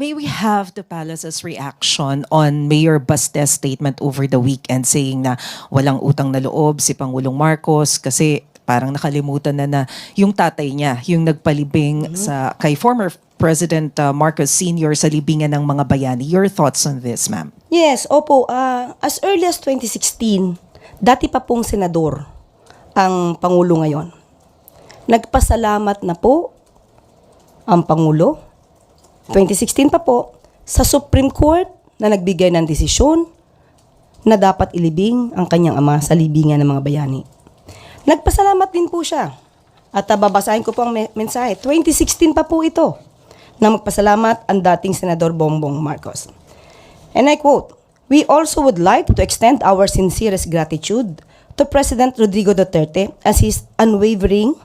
May we have the palace's reaction on Mayor Baste's statement over the weekend saying na walang utang na loob si Pangulong Marcos kasi parang nakalimutan na na yung tatay niya, yung nagpalibing sa kay former President uh, Marcos Sr. sa libingan ng mga bayani. Your thoughts on this, ma'am? Yes, opo. ah, as early as 2016, dati pa pong senador ang Pangulo ngayon. Nagpasalamat na po ang Pangulo, 2016 pa po, sa Supreme Court na nagbigay ng desisyon na dapat ilibing ang kanyang ama sa libingan ng mga bayani. Nagpasalamat din po siya. At uh, babasahin ko po ang me- mensahe. 2016 pa po ito na magpasalamat ang dating Senador Bongbong Marcos. And I quote, We also would like to extend our sincerest gratitude to President Rodrigo Duterte as his unwavering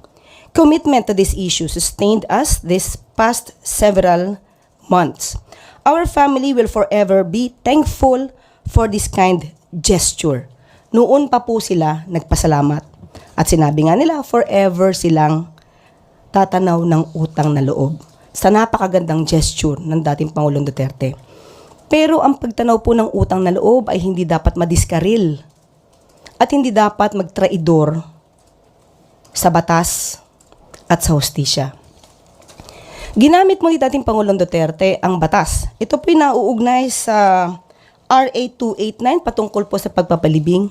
commitment to this issue sustained us this past several months. Our family will forever be thankful for this kind gesture. Noon pa po sila nagpasalamat. At sinabi nga nila, forever silang tatanaw ng utang na loob sa napakagandang gesture ng dating Pangulong Duterte. Pero ang pagtanaw po ng utang na loob ay hindi dapat madiskaril at hindi dapat magtraidor sa batas at sa hostisya. Ginamit mo ni dating Pangulong Duterte ang batas. Ito po nauugnay sa RA 289 patungkol po sa pagpapalibing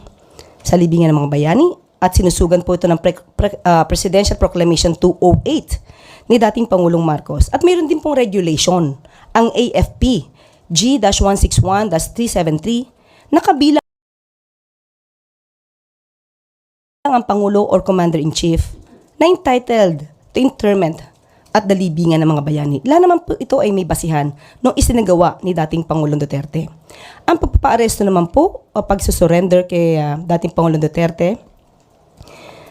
sa libingan ng mga bayani at sinusugan po ito ng pre- pre- ah, Presidential Proclamation 208 ni dating Pangulong Marcos. At mayroon din pong regulation, ang AFP G-161-373 na kabilang ang Pangulo or Commander-in-Chief na entitled to interment at the libingan ng mga bayani. Lahat naman po ito ay may basihan nung isinagawa ni dating Pangulong Duterte. Ang pagpapaaresto naman po o pagsusurrender kay ah, dating Pangulong Duterte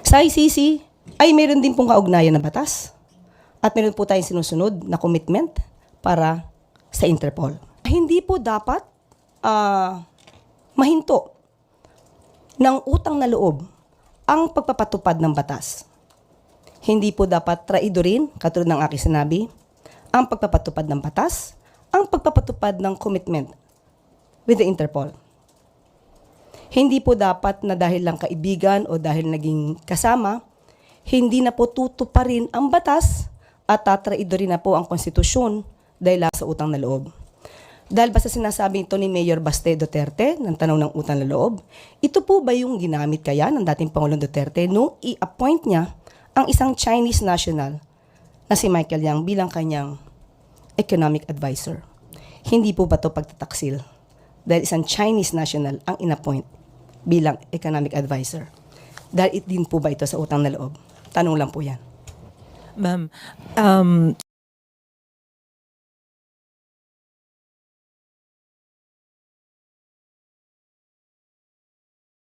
sa ICC ay meron din pong kaugnayan na batas at meron po tayong sinusunod na commitment para sa Interpol. Hindi po dapat ah, mahinto ng utang na loob ang pagpapatupad ng batas. Hindi po dapat traidorin, katulad ng aking sinabi, ang pagpapatupad ng batas, ang pagpapatupad ng commitment with the Interpol. Hindi po dapat na dahil lang kaibigan o dahil naging kasama, hindi na po tutuparin ang batas at tatraidorin na po ang konstitusyon dahil sa utang na loob. Dahil basta sinasabi ito ni Mayor Baste Duterte ng tanong ng utang na loob, ito po ba yung ginamit kaya ng dating Pangulong Duterte nung i-appoint niya ang isang Chinese national na si Michael Yang bilang kanyang economic advisor? Hindi po ba ito pagtataksil? Dahil isang Chinese national ang in-appoint bilang economic advisor. Dahil din po ba ito sa utang na loob? Tanong lang po yan. Ma'am, um,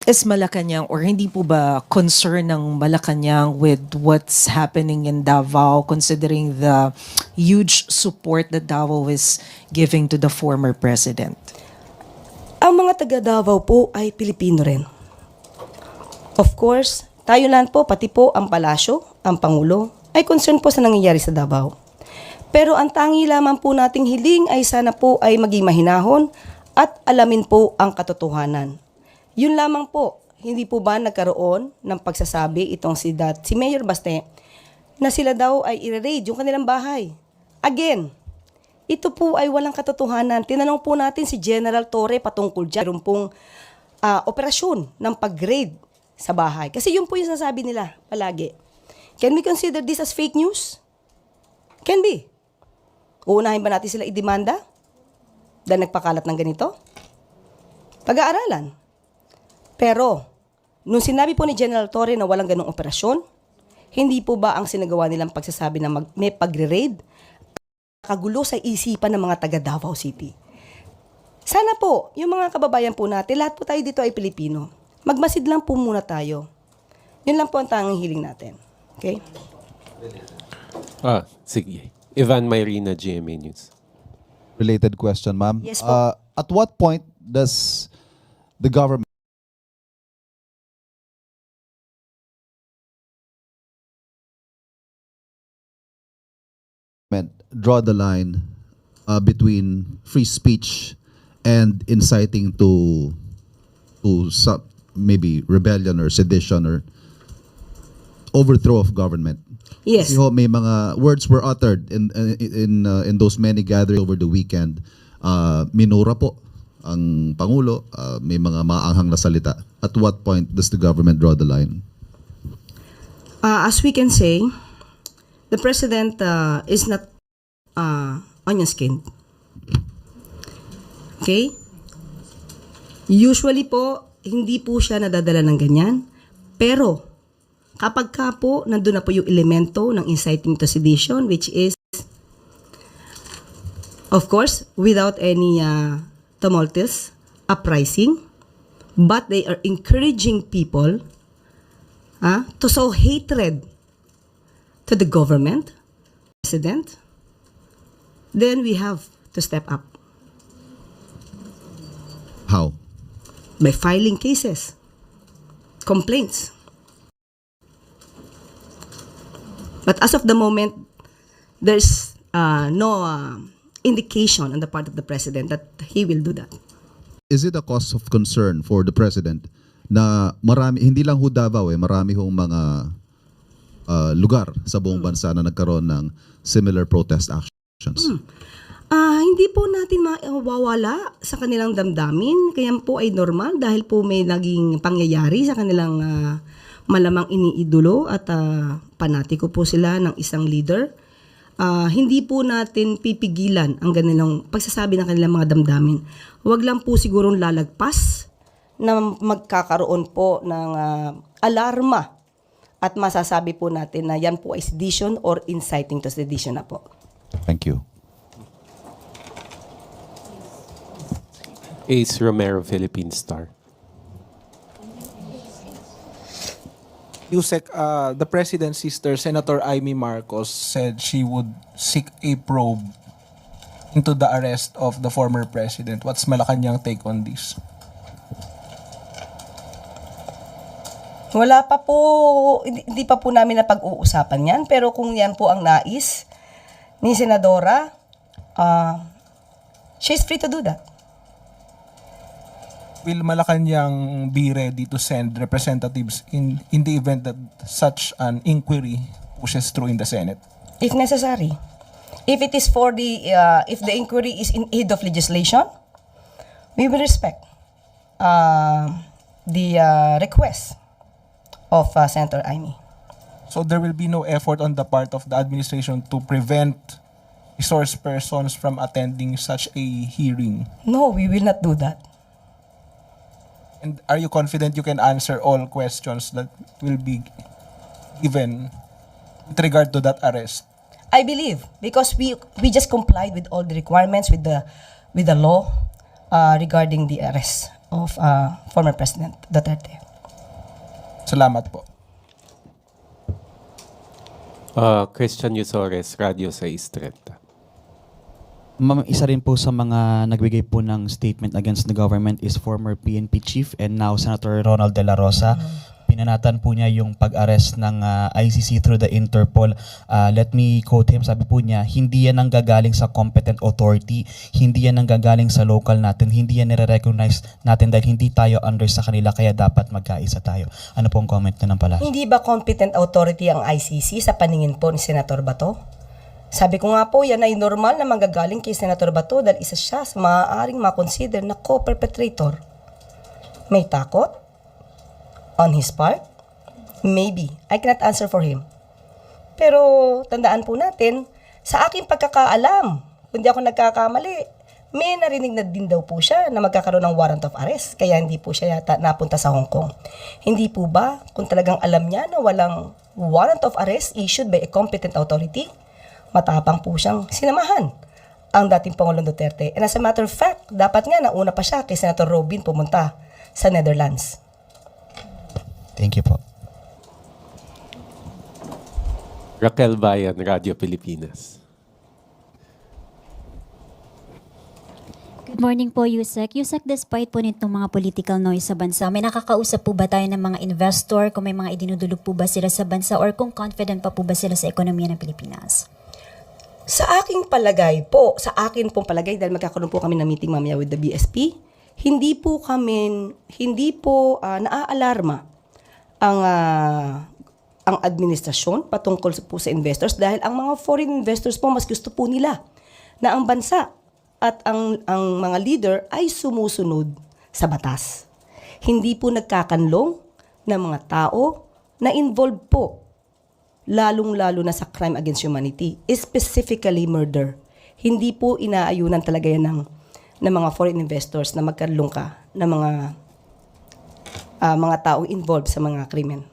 is Malacanang or hindi po ba concern ng Malacanang with what's happening in Davao considering the huge support that Davao is giving to the former president? Ang mga taga Davao po ay Pilipino rin. Of course, tayo lang po, pati po ang palasyo, ang Pangulo, ay concern po sa nangyayari sa Davao. Pero ang tangi lamang po nating hiling ay sana po ay maging mahinahon at alamin po ang katotohanan. Yun lamang po, hindi po ba nagkaroon ng pagsasabi itong si, dat, si Mayor Baste na sila daw ay i-raid yung kanilang bahay. Again, ito po ay walang katotohanan. Tinanong po natin si General Torre patungkol dyan. Meron pong ah, operasyon ng pag-raid sa bahay. Kasi yun po yung sasabi nila palagi. Can we consider this as fake news? Can be. Uunahin ba natin sila idemanda? Dahil nagpakalat ng ganito? Pag-aaralan. Pero, nung sinabi po ni General Torre na walang ganong operasyon, hindi po ba ang sinagawa nilang pagsasabi na mag, may pagre-raid kagulo sa isipan ng mga taga Davao City. Sana po, yung mga kababayan po natin, lahat po tayo dito ay Pilipino. Magmasid lang po muna tayo. Yun lang po ang tanging hiling natin. Okay? Ah, sige. Ivan Mayrina, GMA News. related question, ma'am. Yes po. Uh, at what point does the government draw the line uh, between free speech and inciting to to some, maybe rebellion or sedition or overthrow of government. Yes. Kasi ho, may mga words were uttered in in in, uh, in those many gatherings over the weekend. Uh, minura po ang pangulo, uh, may mga maanghang na salita. At what point does the government draw the line? Uh, as we can say, the president uh, is not uh, onion skinned. Okay? Usually po, hindi po siya nadadala ng ganyan. Pero, kapag ka po, nandun na po yung elemento ng inciting to sedition, which is, of course, without any uh, tumultuous uprising, but they are encouraging people ah, to sow hatred to the government, president, then we have to step up How? by filing cases, complaints. But as of the moment, there's uh, no uh, indication on the part of the president that he will do that. Is it a cause of concern for the president na marami, hindi lang ho Davao eh, marami hong mga uh, lugar sa buong bansa na nagkaroon ng similar protest actions? Ah, hindi po natin mawawala sa kanilang damdamin. Kaya po ay normal dahil po may naging pangyayari sa kanilang ah, malamang iniidolo at ah, panatiko po sila ng isang leader. Ah, hindi po natin pipigilan ang kanilang pagsasabi ng kanilang mga damdamin. Huwag lang po sigurong lalagpas na magkakaroon po ng ah, alarma at masasabi po natin na yan po ay sedition or inciting to sedition na po. Thank you. Ace Romero, Philippine Star. Yusek, uh, the president's sister, Senator Amy Marcos, said she would seek a probe into the arrest of the former president. What's Malacanang take on this? Wala pa po, hindi, hindi pa po namin na pag-uusapan yan. Pero kung yan po ang nais ni Senadora, uh, she's free to do that. Will Malacanang be ready to send representatives in, in the event that such an inquiry pushes through in the Senate? If necessary. If it is for the, uh, if the inquiry is in aid of legislation, we will respect uh, the uh, request of uh, Senator Amy. So there will be no effort on the part of the administration to prevent resource persons from attending such a hearing. No, we will not do that. And are you confident you can answer all questions that will be given with regard to that arrest? I believe because we we just complied with all the requirements with the with the law uh, regarding the arrest of uh, former President Duterte. Salamat po. Uh, Christian Yusores, Radio 630. Ma'am, isa rin po sa mga nagbigay po ng statement against the government is former PNP chief and now Senator Ronald De La Rosa. Pinanatan po niya yung pag-arrest ng ah, ICC through the Interpol. Ah, let me quote him, sabi po niya, hindi yan ang gagaling sa competent authority, hindi yan ang gagaling sa local natin, hindi yan nire-recognize natin dahil hindi tayo under sa kanila kaya dapat magkaisa tayo. Ano pong comment na ng pala? Hindi ba competent authority ang ICC sa paningin po ni Senator Bato? Sabi ko nga po, yan ay normal na manggagaling kay Senator Bato dahil isa siya sa maaaring makonsider na co-perpetrator. May takot? On his part? Maybe. I cannot answer for him. Pero tandaan po natin, sa aking pagkakaalam, kung di ako nagkakamali, may narinig na din daw po siya na magkakaroon ng warrant of arrest, kaya hindi po siya yata napunta sa Hong Kong. Hindi po ba, kung talagang alam niya na walang warrant of arrest issued by a competent authority, matapang po siyang sinamahan ang dating Pangulong Duterte. And as a matter of fact, dapat nga nauna pa siya kay Senator Robin pumunta sa Netherlands. Thank you po. Raquel Bayan, Radio Pilipinas. Good morning po, Yusek. Yusek, despite po nitong mga political noise sa bansa, may nakakausap po ba tayo ng mga investor kung may mga idinudulog po ba sila sa bansa or kung confident pa po ba sila sa ekonomiya ng Pilipinas? Sa aking palagay po, sa akin pong palagay, dahil magkakaroon po kami ng meeting mamaya with the BSP, hindi po kami, hindi po ah, naaalarma ang ah, ang administrasyon patungkol po sa investors dahil ang mga foreign investors po mas gusto po nila na ang bansa at ang ang mga leader ay sumusunod sa batas. Hindi po nagkakanlong ng mga tao na involved po lalong-lalo na sa crime against humanity, specifically murder. Hindi po inaayunan talaga yan ng, ng mga foreign investors na magkalong ka ng mga ah, mga taong involved sa mga krimen.